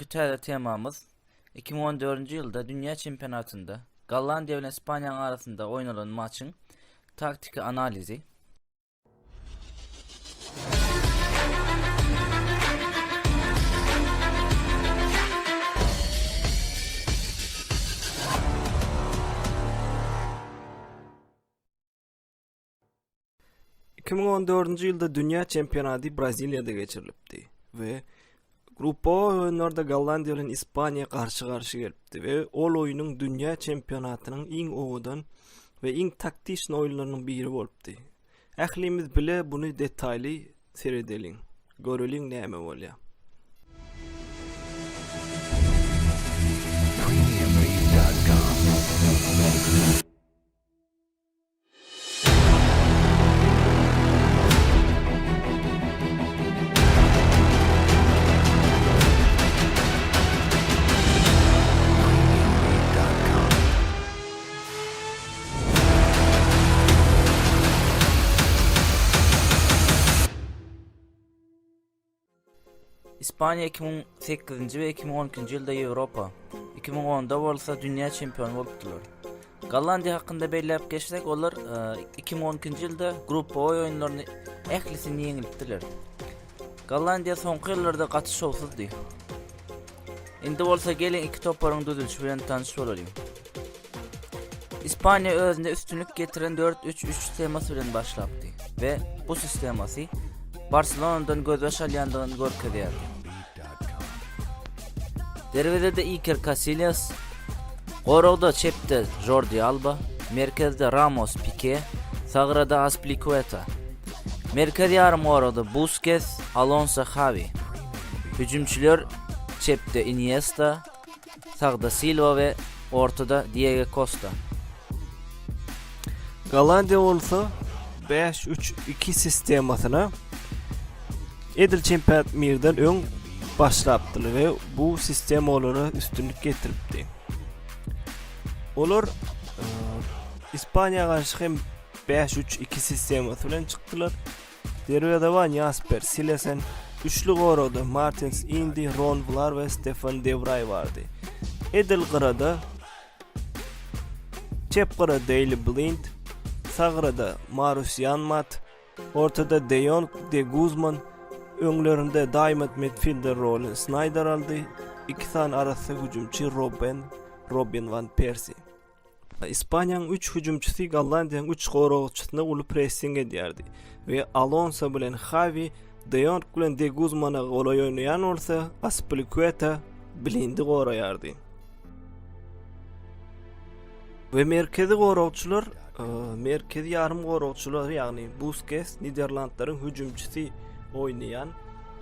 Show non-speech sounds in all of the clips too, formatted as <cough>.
Bugünkü tele temamız 2014 yılda Dünya Çempionatında Gallandiya ile İspanya arasında oynanan maçın taktik analizi. ...2014 yılda Dünya Çempiyonatı Brazilya'da geçirilipti ve Grupo oyunlarda Gallandiya bilen İspanya karşı karşı gelipti ve ol oyunun Dünya Çempionatının iň owadan ve iň taktiş oyunlarının biri bolupdy. Ählimiz bile bunu detaylı seyredelim. Görelim näme bolýar. İspanya 2008 ve 2012 yılda Avrupa, 2010'da bolsa dünya çempionu bolupdylar. Gallandiya hakkında bellep geçsek olar e, 2012 yılda grup oy oyunlarını ehlisini yengilipdiler. Gallandiya soňky ýyllarda gatışawsuzdy. Indi bolsa gelin iki toparyň düzülüşi bilen tanış bolalım. İspanya özünde üstünlük getiren 4-3-3 sisteması bilen başlapdy ve bu sisteması Barcelona'dan gözbaş alýandygyny görkezýär. Dervede Iker Casillas, Gorogda çepde Jordi Alba, merkezde Ramos Pique, Sagrada Aspilicueta. Merkez yarım orada Busquets, Alonso Xavi. Hücumçular çepde Iniesta, sağda Silva ve ortada Diego Costa. Gallandiya olsa 5-3-2 sistemasyna Edil Çempiyonat mirden öň başlapdylar ve bu sistem olara üstünlük getiripdi. Olar e, İspanya karşı hem 5-3-2 sistemasy bilen çykdylar. Derwede Van Jasper, Silesen, üçlü goroda Martins, Indi, Ron Vlar ve Stefan De Vrij vardı. Edil qırada Çep qıra Daily Blind, Sagrada Marus Yanmat, ortada De Jong, De Guzman, öňlerinde Diamond midfielder rolünü Snyder aldı. İki tane arası hücumçu Robben, Robin van Persie. İspanya'nın 3 hücumçusu Gallandiya'nın 3 goroğçusuna ulu pressing edýärdi ve Alonso bilen Xavi De Jong bilen De Guzman'a golay oynayan olsa Aspilicueta bilindi goraýardy. Ve merkezi goroğçular e, merkezi yarım goroğçular yani Busquets Niderlandların hücumçusu oynayan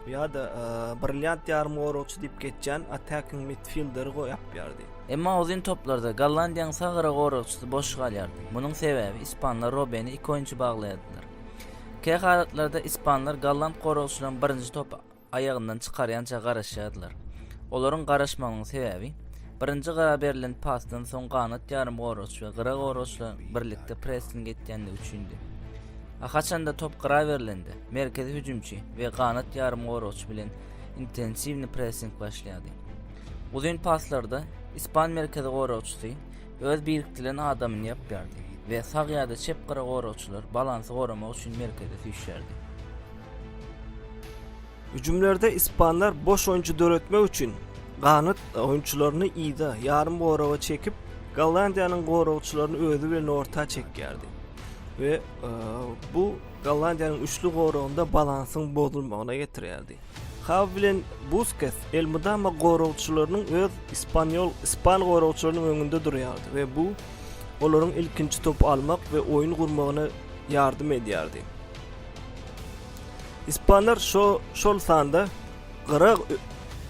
ya da e, brilliant yarım goroğçu dip geçen attacking midfielder goýap ýardy. Emma uzun toplarda Gallandiyaň sagara goragçysy boş galýardy. Munyň sebebi ispanlar Robeni iki oyuncu baglaýardylar. Ke halatlarda ispanlar Galland goragçylaryň birinji topu ayagyndan çykarýança garaşýardylar. Olaryň garaşmagynyň sebebi birinji gara berilen pasdan soň kanat yarım goragçy we gara goragçylar birlikde pressing etýänligi üçündü. Haçanda top qıra verilende, merkezi hücumçu ve kanat yarım goragçy bilen intensivni pressing başlaýardy. Uzun paslarda İspan merkezi goragçysy öz biriktilen adamyny ýapýardy we sağ ýa-da çep qara goragçylar balansy goramak üçin merkeze düşýärdi. Hücumlarda İspanlar boş oyuncu döretmek için kanat oyuncularını iyida yarım gorava çekip Gallandiya'nın goravçılarını özü bilen orta çekýärdi. Ve e, bu Gallandiya'nın üçlü goravında balansın bozulmagyna getirýärdi. Xavi bilen Busquets Elmudama goravçylarynyň öz İspanyol İspan goravçylarynyň öňünde durýardy ve bu olaryň ilkinji topu almak ve oyun gurmagyna ýardym edýärdi. İspanlar şo şol sanda qara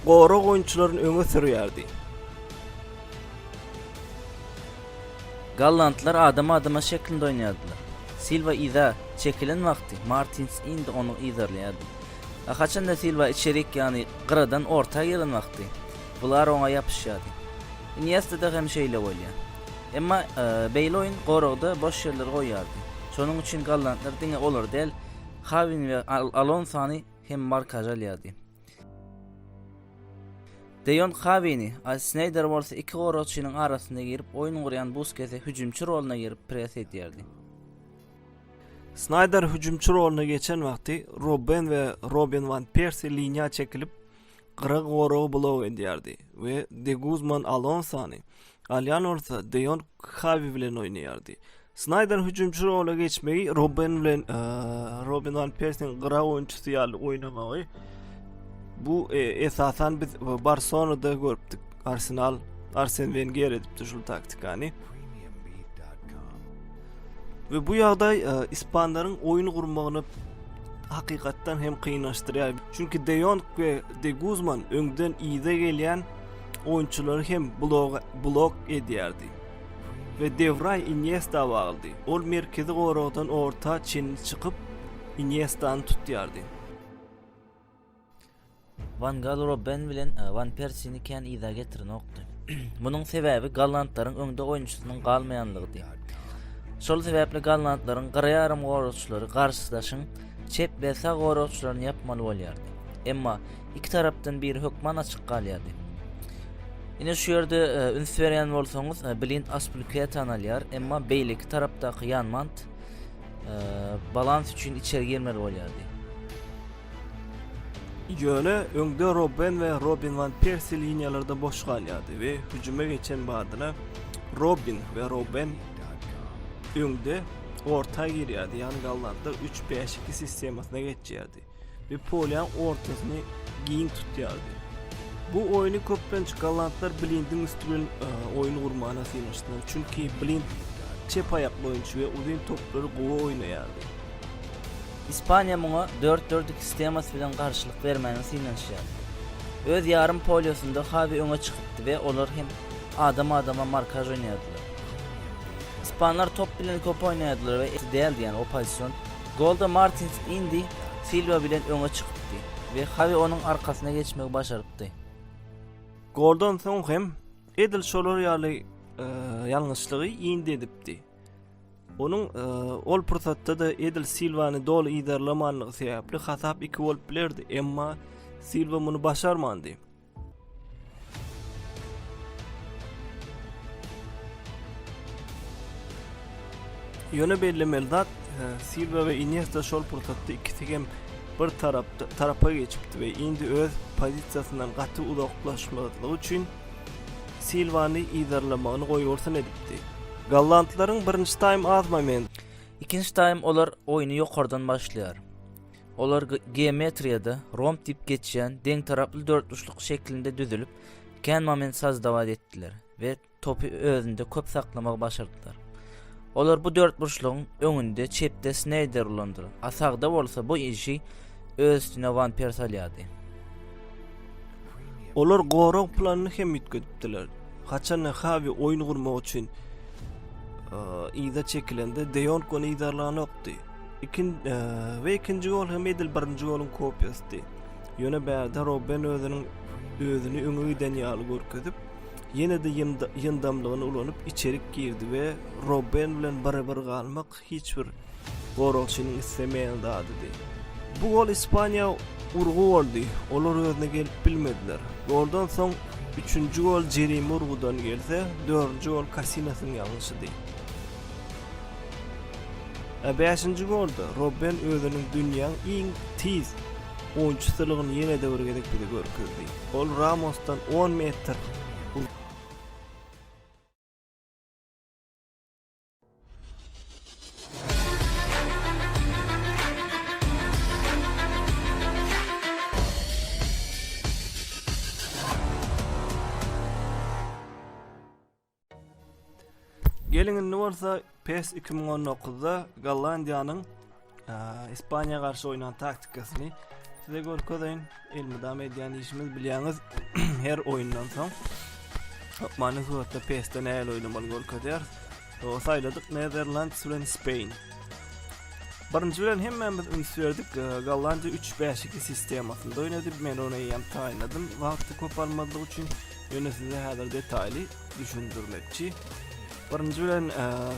gorak oyunçylaryny öňe sürýärdi. Gallandlar adam adama şeklinde oynaýardylar. Silva iza çekilen vakti Martins indi onu izarlaýardy. Haçan da Silva içerik yani qıradan orta gelen vakti. Bular ona yapışýardy. Iniesta da hem şeýle bolýar. Emma e, beýle oyun goragda boş yerler goýardy. Şonuň üçin Gallandlar diňe olar del Xavi we Al Alonso'ny hem markaj alýardy. Dejon Kavini, Az Snyder bolsa iki goroççynyň arasynda girip oyun gurýan Busquets'e hüjümçi roluna girip pres edýärdi. Snyder hücumçu roluna geçen vakti Robben ve Robin van Persie linya çekilip qıra goroğu blow edýärdi ve De Guzman Alonso'ny alyan olsa De Jong Javi bilen oynayardı. Snyder hücumçu rola geçmeyi Robben bilen eee, Robin van Persie'nin qıra oyuncusu ýaly oynamagy bu e, esasan biz Barcelona'da görüpdik. Arsenal Arsene Wenger edipdi şul taktikany. Ve bu ýagdaý e, ispanlaryň oyun gurmagyny hakykatdan hem kıynaştırýar. Çünki De Jong we De Guzman öňden iyide gelýän oyunçulary hem blok blok edýärdi. Ve De Vrij Iniesta bagly. Ol merkezi goragdan orta çin çykyp Iniesta'ny tutýardy. Van Gaal Robben bilen e, Van Persie'ni kän ýa getirin okdy. Munyň <clears throat> sebäbi Gallandlaryň öňde oýunçusynyň sebäple Gallandlaryň gyra ýarym goroçlary garşydaşyň çep we sag goroçlaryny ýapmaly bolýardy. Emma iki tarapdan biri hökman açyk galýardy. Ine şu ýerde e, üns berýän bolsaňyz e, Blind Aspilicueta tanalýar, emma beýle iki tarapdaky ýanmant e, balans üçin içeri girmeli bolýardy. Ýöne öňde Robben ve Robin van Persie linýalarda boş galýardy we hüjüme geçen badyna Robin we Robben öňde orta girýärdi. Ýani gallarda 3-5-2 sistemasyna geçýärdi. We Polian ortasyny giň tutýardy. Bu oyunu köplenç galantlar Blind'in üstüne oyun gurmana sığınmıştılar. Çünkü Blind çep ayaklı oyuncu ve uzun topları gowa oynayardı. İspanya muňa 4-4-2 sistemasy bilen garşylyk bermäni synanşýar. Öz ýarym poliosunda Xavi öňe çykypdy we olar hem adam adama markaj oynadýar. İspanlar top bilen köp oynadýar we idealdi ýani o pozisyon. Golda Martins indi, Silva bilen öňe çykypdy we Xavi onuň arkasyna geçmegi başarypdy. Goldan soň hem Edil şolar ýaly ýalňyşlygy ýyňdy edipdi. Onun e, ol pursatda da Edil Silva'ny dolu idarlamanlygy sebäpli hasap 2 gol bilerdi, emma Silva muny başarmandy. Yöne bellemeli zat e, Silva ve Iniesta şol pursatda ikisi hem bir tarapda tarapa geçipdi ve indi öz pozisiýasyndan gaty uzaklaşmadygy üçin Silvany idarlamagyny goýursan edipdi. Gallantlaryň birinji time az moment İkinci taym olar oyunu ýokardan başlaýar. Olar ge- geometriyada romb dip geçýän deň taraply dörtbuçluk şeklinde düzülüp kän moment saz dawat etdiler we topu özünde köp saklamak başardylar. Olar bu dörtbuçlugyň öňünde çepde Snyder ulandyr. Asagda bolsa bu işi öz üstüne Van Persie alýardy. Olar gorok planını hem ütküdüpdiler. Haçan Xavi oyun gurmak üçin ýa-da çekilende De Jong onu idarlany okdy. Ikin we ikinji gol hem edil birinji golun kopyasy. Ýöne bärde Robben özüniň özüni öňüden ýaly görkezip ýene-de ýyndamlygyny ulanyp içerik girdi we Robben bilen barabar galmak hiç bir gorokçynyň islemeýän zady. Bu gol Ispanya urgu oldy. Olar özüne gelip bilmediler. Goldan soň 3-nji gol Jeremy Urgudan gelse, 4-nji gol Casillasyň ýalňyşydy. E 5-nji golda Robben özüniň dünýäň iň tiz oyunçusylygyny ýene-de bir gedek bir görkezdi. Ol Ramos'tan 10 metr Gelin ne varsa PES 2019'da Gallandiýanyň Ispanya karşı oynanan taktikasyny size görkezýän elmidam edýän işimiz bilýäňiz <clears throat> her oyundan soň Many suratda PES'de näle oynamaly görkezýär. O sayladyk Netherlands bilen Spain. Birinji bilen hemmemiz üns berdik. Gallandiýa 3-5-2 sistemasynda oynady. Men onu ýam taýladym. Wagty köp almadyk üçin ýöne size häzir detaýly düşündirmekçi. Birinji bilen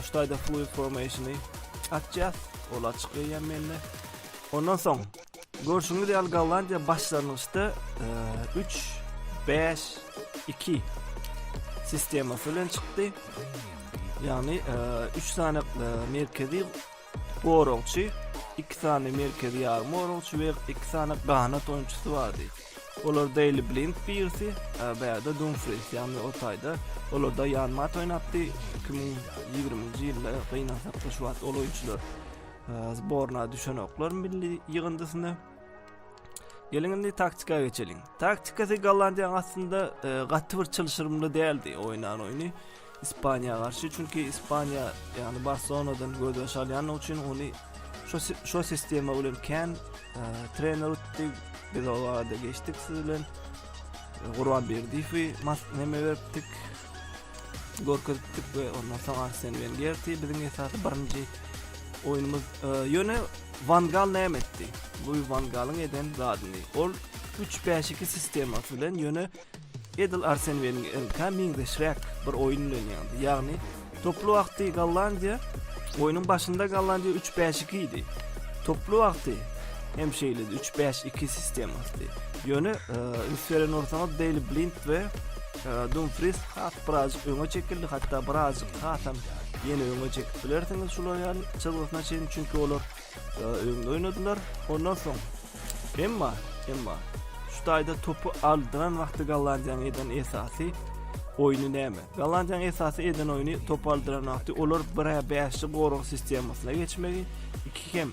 şuýda fluid formation'y atjak, ola çykýan menne. Ondan soň görşüňiz ýaly Gallandiýa başlanýyşda 3 3-5-2 sistemi bilen çıktı. Yani 3 tane e, merkezi Borolçu, 2 tane merkezi yarım Borolçu ve 2 tane kanat oyuncusu vardı. Olar Daily Blind e, veya da Dumfries yani o tayda olar da yan mat oynattı 2020 yılda kıynan sapta şu at ol oyuncular e, zborna düşen oklar milli yığındısında Gelin şimdi taktika geçelim. Taktikası Gallandiyan aslında e, gattıvır çalışırımlı değildi oynanan oyunu. İspanya karşı çünkü İspanya yani Barcelona'dan gördüğü şalyan için onu şu, şu sisteme olurken e, trener utti biz o arada geçtik sizle Kurban berdi fi mas neme verdik Gorkuttuk ve ondan sonra Arsene Wenger'ti bizim esası birinci oyunumuz e, yöne Van Gaal nem etti. Bu Van Gaal'ın eden zadını. Ol 3-5-2 sistemi bilen yöne Edil Arsene Wenger the Shrek bir oyun oynayandı. Yani toplu vakti Gallandiya oyunun başında Gallandiya 3-5-2 idi. Toplu vakti hem şeyledi 3-5-2 sistem attı. Yönü e, üstveren ortamda Daily Blind ve e, Dumfries hat birazcık öne çekildi hatta birazcık hatam yeni öne çekip bilersiniz şular yani çılgısına şeyin çünkü olur e, önde oynadılar ondan sonra emma emma şu tayda topu aldıran vakti Gallandiyan eden esası oyunu neyme? Gallandiyan esası eden oyunu topu aldıran vakti olur buraya beşli koruk sistemasına geçmeli. İki hem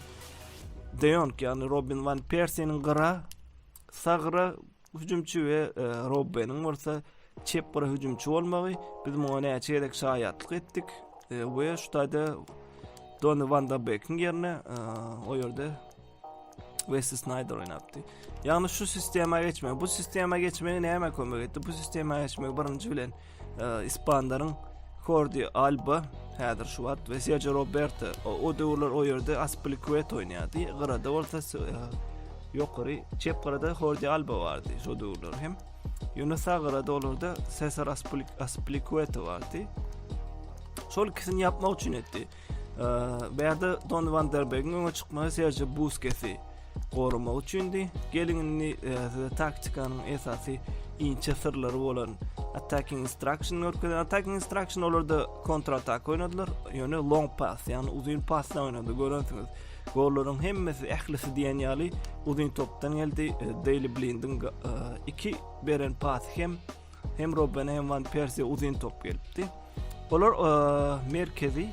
De Jong yani Robin van Persie'nin qıra sağıra hücumçu ve e, Robben'in varsa çep qıra hücumçu olmağı biz muayene çeyrek şayatlık ettik. E, ve şu Donny van de Beek'in yerine e, o yerde Wesley Snyder oynattı. Yani şu sisteme geçme. Bu sisteme geçmeyi neyeme koymak etti? Bu sisteme geçmek birinci bilen e, İspanların Jordi Alba, Hader Şubat ve Sergio Roberto o, o dövrler o yerde Aspilicueta oynadı. Qırada ortası e, yukarı çep qırada Jordi Alba vardı o dövrler hem. Yunus qırada olurda Cesar Aspilic- Aspilicueta vardı. Şol ikisini yapmak için etti. Ee, Berda Don van der Beek'in öne çıkması Sergio Busquets'i korumak içindi. Gelin e, taktikanın esası ince sırları olan attacking instruction görkeden attacking instruction olurdu kontra atak oynadılar. Yani long pass yani uzun pasla oynadı görüyorsunuz. Golların hemmesi ehlisi diyen yali uzun toptan geldi. E, Daily Blind'in e, iki beren pas hem hem Robben hem Van Persie uzun top geldi. Olar e, merkezi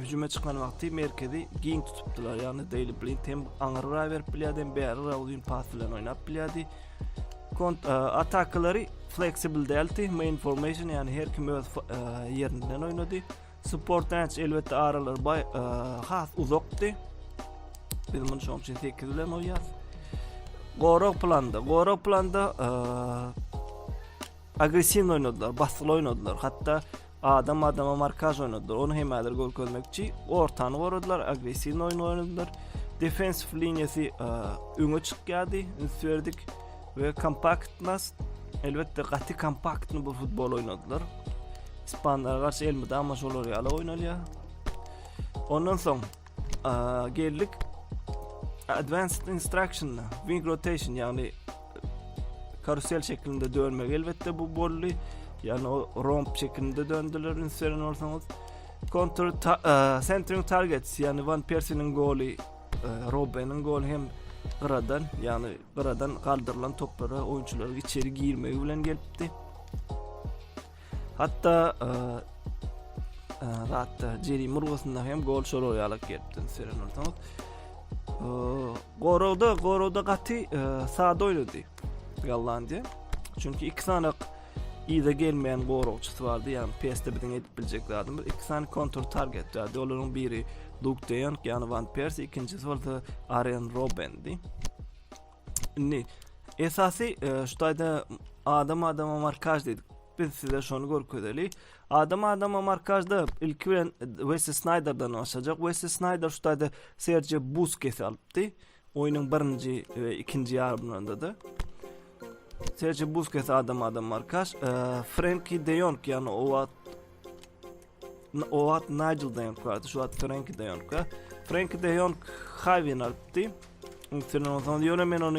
hücuma çıkan vakti merkezi giyin tutuptular yani Daily Blind hem anırra verip biliyadi hem beri uzun pas bilen oynap biliyadi kont uh, atakları flexible delti main formation yani her kim öz uh, yerinden oynadı. Support dance elbette aralar bay uh, has uzakты. Biz bunu şu an 8 bilen oynayız. Goro planda, Goro planda uh, agresif oynadılar, basılı oynadılar. Adam adama markaj oynadılar. Onu hemeler gol koymak için ortanı vurdular, agresif oyun oynadılar. Defensive linyası uh, öne çıktı, üstverdik ve kompaktnas elbette qati kompaktni bu futbol oynadılar. İspanlara karşı elmide ama şolar yala oynalı Ondan soň aa, geldik Advanced Instruction, Wing Rotation yani karusel şeklinde dönmek elbette bu bolli yani o romp şeklinde döndüler ünseren olsanız counter ta- aa, centering targets yani Van Persie'nin golü aa, Robben'in golü hem Qıradan yani qıradan kaldırılan toplara oyuncular içeri girmeyi bilen gelipti. Hatta e, e, hatta Jerry Murgosunda hem gol şoru yalık gelipti seren ortamız. E, Goro'da Goro'da qati e, sağda oynadı Gallandiya. Çünkü iki tane iyi de gelmeyen Goro'çusu vardı yani PS'de birden edip bileceklerdi. İki tane counter target vardı. Onların biri Luke De Jong yani Van Persie ikincisi vardı Arjen Robben'di. Ne? Esası e, şu tayda adam adama markaj dedik. Biz size şunu görküdeli. Adam adama markajda ilk bilen Wesley Snyder'dan başlayacak. Wesley Snyder şu tayda Sergio Busquets'i alıptı. Oyunun birinci ve ikinci yarımlarında da. Sergio Busquets adam adam markaj. E, Frankie De Jong yani o at o at Nigel De Jong vardı. Şu at Frankie De Jong var. Frankie De Jong Javi'nin alıptı. Senin o diyorum ben onu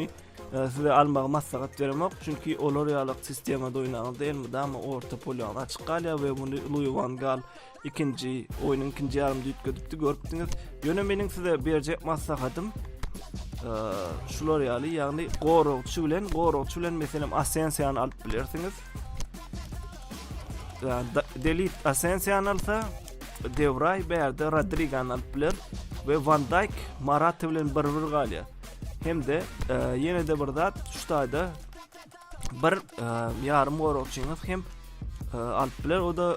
e, size almagy maslahat bermek çünki olar ýalyk sistemada oynanan diýilmi ama orta polýan açyk galýa we muny Louis van Gaal ikinji oyunun ikinji yarımda ýetgedikdi görüpdiňiz. Ýöne meniň size berjek maslahatym eee şular ýaly ýagny gorugçy bilen gorugçy bilen meselem Asensiýany alyp bilersiňiz. Yani da- Delete Asensiýany alsa Devray berde Rodriga'nı alıp biler ve Van Dijk Marat bilen bir-bir galýar. Hem de e, yine de bir zat şutada bir e, yarım gorugçyňyz hem e, alyp biler o da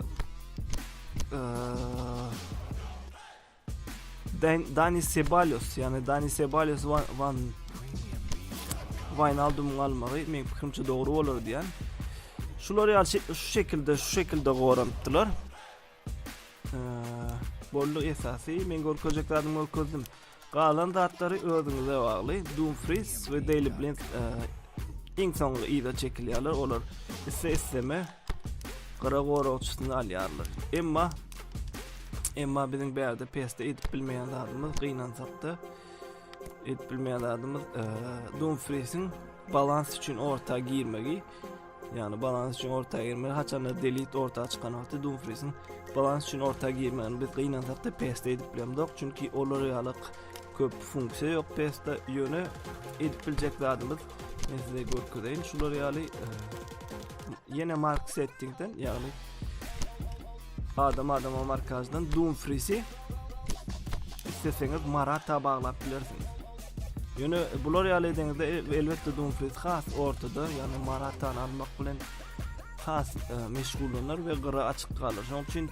e, Dan- Dani Ceballos yani Dani Ceballos Van, Van Wijnaldum'un almagy men fikrimçe dogry bolar diýen. Şular şu şekilde şu şekilde goramdylar. Eee bollu esasy men görkezeklerden görkezdim. Galan datlary özüňize bagly. Dumfries we Daily Blind eee iň soňky ýa çekilýärler. Olar isse isteme qara goragçysyny alýarlar. Emma Emma bizim berde peste edip bilmeýän zadymyz gynansak da edip bilmeýän zadymyz eee Dumfries'in balans üçin orta girmegi yani balans üçin orta girmegi haçan da delete orta çykan wagty Dumfries'in balans üçin orta girmegini biz gynansak da peste edip bilemdik çünki olar ýalyk köp funksiýa ýok peste ýöne edip biljek zadymyz men size görkezeýin şular ýaly eee, yine mark settingden ýagny adam adama markajdan Dumfries'i isteseňiz Marata baglap bilersiňiz. Ýöne bular ýaly edeňizde e, elbetde Dumfries has ortada, ýani Maratany almak bilen has e, meşgullanır we gyra açyk galar. Şoň üçin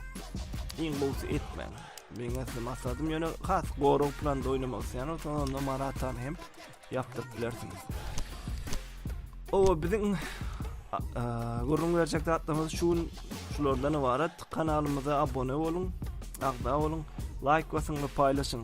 iň gowsy etmeň. Meňe size maksadym ýöne has gorug planda oynamak ýani sonunda Maratany hem ýaptyryp bilersiňiz. O biziň Gurrun gerçekte atlamız şun şulardan ibaret. Kanalımıza abone olun, agda olun, like basın ve paylaşın.